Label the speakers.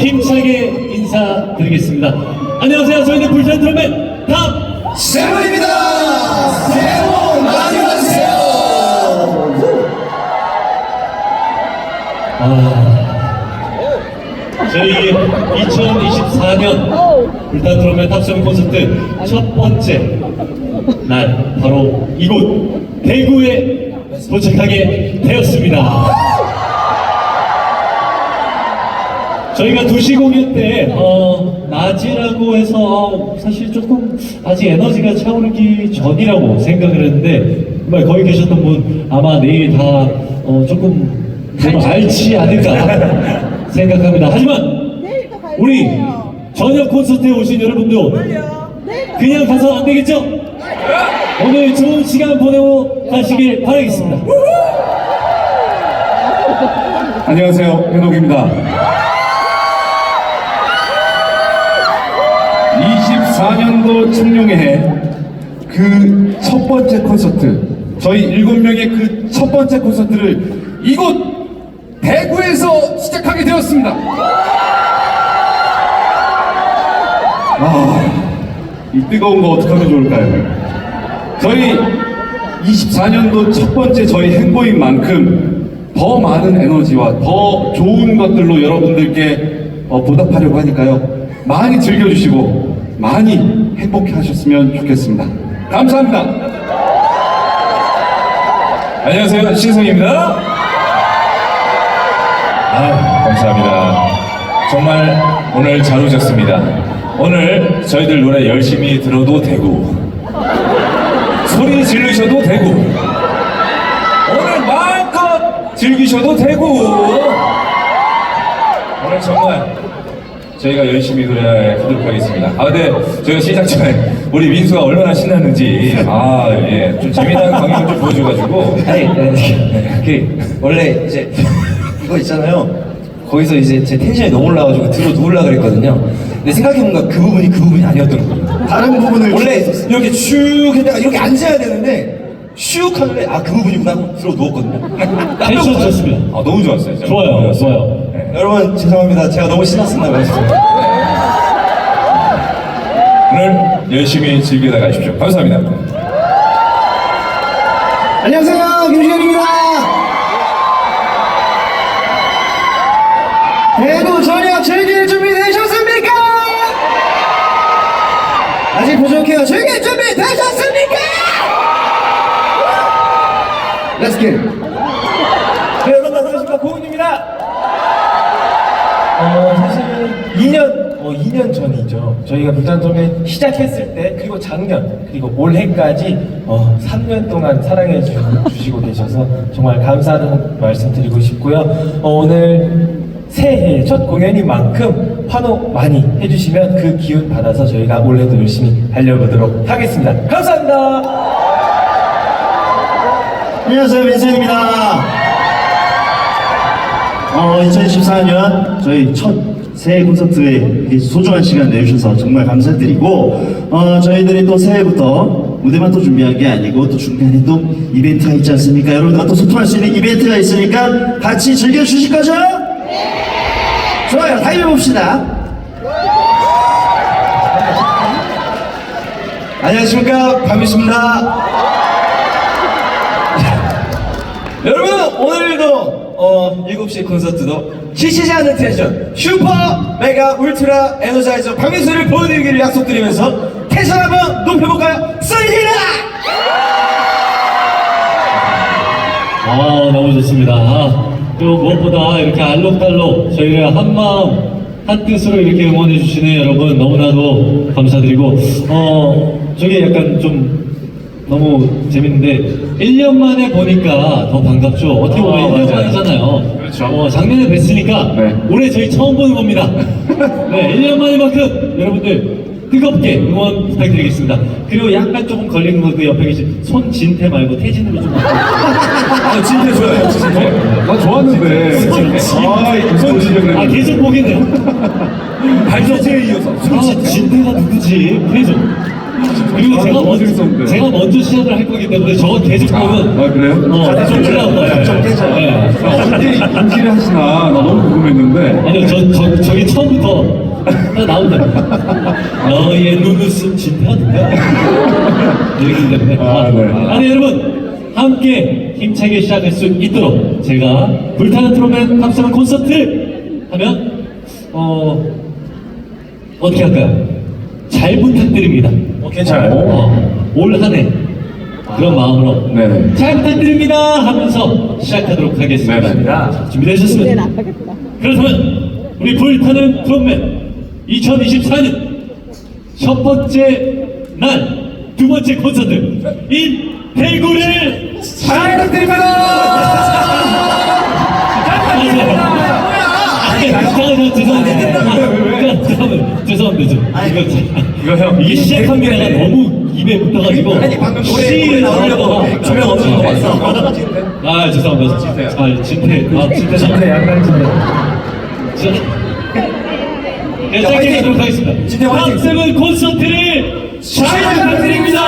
Speaker 1: 힘차게 인사드리겠습니다. 안녕하세요. 저희는 불산 트럼펫 탑
Speaker 2: 세븐입니다. 새해 복 많이 받으세요.
Speaker 1: 저희 2024년 불탄 트럼펫 탑세븐 콘서트 첫 번째 날 바로 이곳 대구에 도착하게 되었습니다. 저희가 2시 공연 때, 어, 낮이라고 해서 어, 사실 조금 아직 에너지가 차오르기 전이라고 생각을 했는데, 정말 거기 계셨던 분 아마 내일 다 어, 조금 좀 알지 않을까 생각합니다. 하지만 우리 저녁 콘서트에 오신 여러분도 그냥 가서 안 되겠죠? 오늘 좋은 시간 보내고 가시길 바라겠습니다.
Speaker 2: 안녕하세요. 현옥입니다. 24년도 청룡의 해그첫 번째 콘서트 저희 일곱 명의 그 첫 번째 콘서트를 이곳 대구에서 시작하게 되었습니다. 아, 이 뜨거운 거 어떡하면 좋을까요? 저희 24년도 첫 번째 저희 행보인 만큼 더 많은 에너지와 더 좋은 것들로 여러분들께 어, 보답하려고 하니까요. 많이 즐겨주시고 많이 행복해 하셨으면 좋겠습니다. 감사합니다. 안녕하세요. 신성입니다.
Speaker 3: 아, 감사합니다. 정말 오늘 잘 오셨습니다. 오늘 저희들 노래 열심히 들어도 되고, 소리 지르셔도 되고, 오늘 마음껏 즐기셔도 되고, 오늘 정말 저희가 열심히 노래하도록 하겠습니다. 아, 근데 저희가 시작 전에 우리 민수가 얼마나 신났는지, 아, 예, 좀 재미난 광경을 좀 보여줘가지고,
Speaker 4: 아니, 아니, 그 원래 이제 이거 있잖아요. 거기서 이제 제 텐션이 너무 올라가지고 들어 누울라 그랬거든요. 근데 생각해보니까 그 부분이 그 부분이 아니었던 거예요. 다른 부분을 원래 이렇게 쭉 했다가 이렇게 앉아야 되는데 슉 하는데 아 그 부분이구나 하고 들어 누웠거든요.
Speaker 1: 텐션 좋습니다.
Speaker 3: 아, 너무 좋았어요. 진짜.
Speaker 1: 좋아요,
Speaker 3: 너무 좋았어요.
Speaker 1: 좋아요.
Speaker 3: 네.
Speaker 4: 여러분 죄송합니다. 제가 너무 신났었나 봐요.
Speaker 3: 오늘 열심히 즐기다 가십시오. 감사합니다.
Speaker 4: 안녕하세요, 김시현입니다. 대구 저녁 즐길 준비 되셨습니까? 아직 부족해요. 즐길 준비 되셨습니까? Let's get it. 네, 여러분 안녕하십니까 고은입니다. 어 사실은 2년 어 2년 전이죠. 저희가 불탄점에 시작했을 때 그리고 작년 그리고 올해까지 어 3년 동안 사랑해 주, 주시고 계셔서 정말 감사하다는 말씀 드리고 싶고요. 어, 오늘 새해 첫 공연인 만큼 환호 많이 해주시면 그 기운 받아서 저희가 올해도 열심히 달려보도록 하겠습니다. 감사합니다.
Speaker 5: 안녕하세요 민수입니다. 어, 2014년 저희 첫 새해 콘서트에 소중한 시간 내주셔서 정말 감사드리고 어, 저희들이 또 새해부터 무대만 또 준비한 게 아니고 또 중간에 또 이벤트가 있지 않습니까? 여러분들과 또 소통할 수 있는 이벤트가 있으니까 같이 즐겨주실 거죠? 좋아요. 타임 해봅시다.
Speaker 4: 안녕하십니까 밤이십니다 여러분 어 7시 콘서트도 지치지 않는 텐션 슈퍼 메가 울트라 에너자이저 박민수를 보여드리기를 약속드리면서 텐션 한번 높여볼까요? 쏘리히라
Speaker 1: 아 너무 좋습니다. 아, 또 무엇보다 이렇게 알록달록 저희를 한마음 한뜻으로 이렇게 응원해 주시는 여러분 너무나도 감사드리고 어 저게 약간 좀 너무 재밌는데 1년 만에 보니까 더 반갑죠. 어떻게 보면
Speaker 3: 아,
Speaker 1: 1년
Speaker 3: 맞아요.
Speaker 1: 만이잖아요.
Speaker 3: 그렇죠.
Speaker 1: 어, 작년에 뵀으니까
Speaker 3: 네.
Speaker 1: 올해 저희 처음 보는 겁니다. 네, 1년 만이만큼 여러분들 뜨겁게 응원 부탁드리겠습니다. 그리고 약간 조금 걸리는 거그 옆에 계신 손진태 말고 태진으로 좀
Speaker 3: 아, 진짜 좋아요. 진짜.
Speaker 2: 나 좋았는데. 아, 지려
Speaker 1: 아,
Speaker 2: 그래.
Speaker 1: 계속 보겠네요.
Speaker 3: 발전체에 이어서.
Speaker 1: 아, 진태가 누구지? 계속. 그리고
Speaker 2: 아,
Speaker 1: 제가 먼저. 제가 먼저 시작을 할 거기 때문에 저거 계속 보면
Speaker 2: 아, 그래요?
Speaker 1: 어, 좀 올라올 거예요.
Speaker 5: 좀 깨져요.
Speaker 1: 네.
Speaker 2: 아, 어떻게 인지를 하시나 나 너무 궁금했는데
Speaker 1: 아니요, 저, 저, 저기 처음부터 딱 나온다. 너의 눈웃음 진짜인가? 이렇기 때문에.
Speaker 2: 아, 네.
Speaker 1: 아니, 여러분, 함께 힘차게 시작할 수 있도록 제가 불타는 트로맨 탑승 콘서트 하면, 어, 어떻게 할까요? 잘 부탁드립니다.
Speaker 4: 어, 괜찮아요.
Speaker 1: 어, 올 한 해. 그런 마음으로
Speaker 2: 네네.
Speaker 1: 잘 부탁드립니다 하면서 시작하도록 하겠습니다.
Speaker 2: 네네.
Speaker 1: 자, 준비되셨습니까? 그렇다면 우리 불타는 트롯맨 2024년 첫 번째 날 두 번째 콘서트 인 대구를 잘 부탁드립니다. 잠깐만 죄송합니다. 잠깐만 죄송합니다. 저 이거
Speaker 3: 이거 형
Speaker 1: 이게 시작하기가 너무 입에 붙어가지고
Speaker 4: 아니, 방금 노래-
Speaker 1: 씨
Speaker 4: 노래 나오려고
Speaker 1: 나오다가
Speaker 4: 조명 없는 거 봤어.
Speaker 1: 아 죄송합니다. 아 진태 아 진태
Speaker 4: 진짜 약간 진짜.
Speaker 1: 네, 짧게 가도록 하겠습니다.
Speaker 4: 진태 화이팅!
Speaker 1: 탑세븐 콘서트를 잘 부탁드립니다.